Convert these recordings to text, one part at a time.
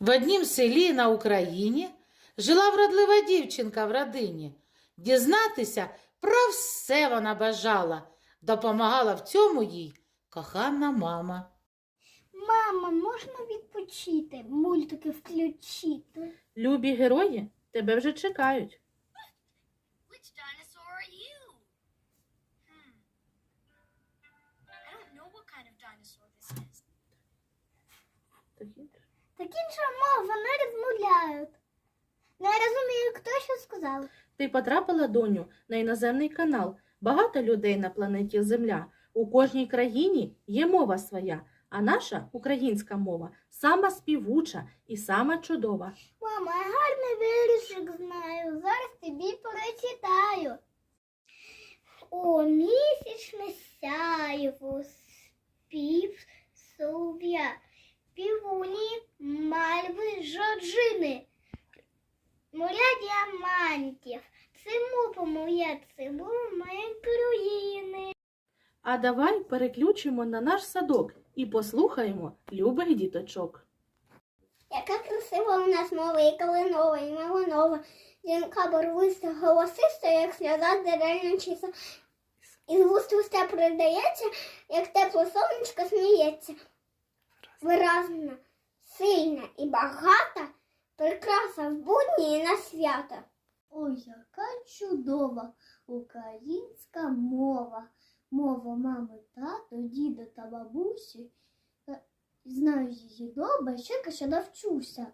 В однім селі на Україні жила вродлива дівчинка в родині. Дізнатися про все вона бажала. Допомагала в цьому їй кохана мама. Мама, можна відпочити? Мультики включити. Любі герої тебе вже чекають. Which dinosaur are you? Hmm. I don't know what kind of dinosaur this is. Інша мова, не розмовляють. Не розумію, хто що сказав. Ти потрапила, доню, на іноземний канал. Багато людей на планеті Земля. У кожній країні є мова своя, а наша українська мова сама співуча і сама чудова. Мама, я гарний віршик знаю. Зараз тобі прочитаю. О, місячне сяйво, спів сов'я, півуні, жоржини, моря діамантів, циму моя цибу моя країни. А давай переключимо на наш садок і послухаємо любих діточок. Яка красива у нас мова, і калинова, і малинова. Дзвінка барвиста, голосиста, як сльоза деревнячися. І з вуст в уста передається, як тепло сонечко сміється. Сильна і багата, прикраса в будні і на свята. Ой, яка чудова українська мова. Мова мами, тато, діда та бабусі. Е, Знаю її добре, ще ще навчуся.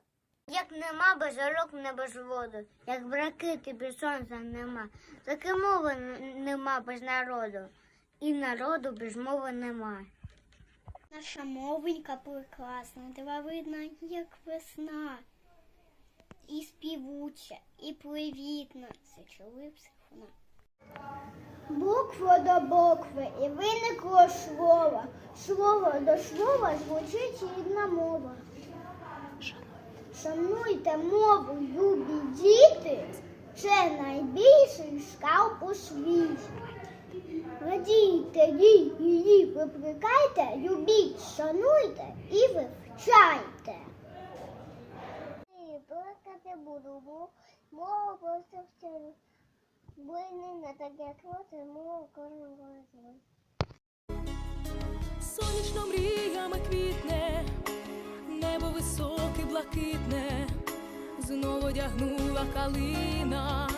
Як нема без орок, не без воду, як бракити без сонця нема, так і мови нема без народу, і народу без мови нема. Наша мовенька прекрасна, дива видна, як весна. І співуча, і привітна. Це чули. Буква до букви і виникло слово. Слово до слова звучить рідна мова. Шануйте мову, любі діти, це найбільший скарб у світі. Радійте їй, її виприкайте, любіть, шануйте і вивчайте. Плакати буду, бо мова просто вчора. Бо не таке кроти, мова кожен говорить. Сонячно мріями квітне, небо високе, блакитне, знову одягнула калина,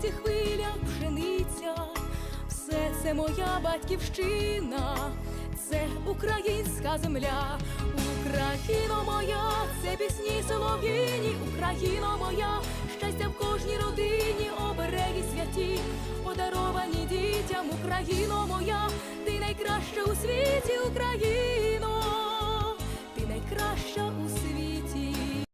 золоті хвилях пшениця, все це моя батьківщина, це українська земля, Україно моя, це пісні солов'їні, Україно моя, щастя в кожній родині, обереги святі, подаровані дітям, Україно моя, ти найкраща у світі, Україна.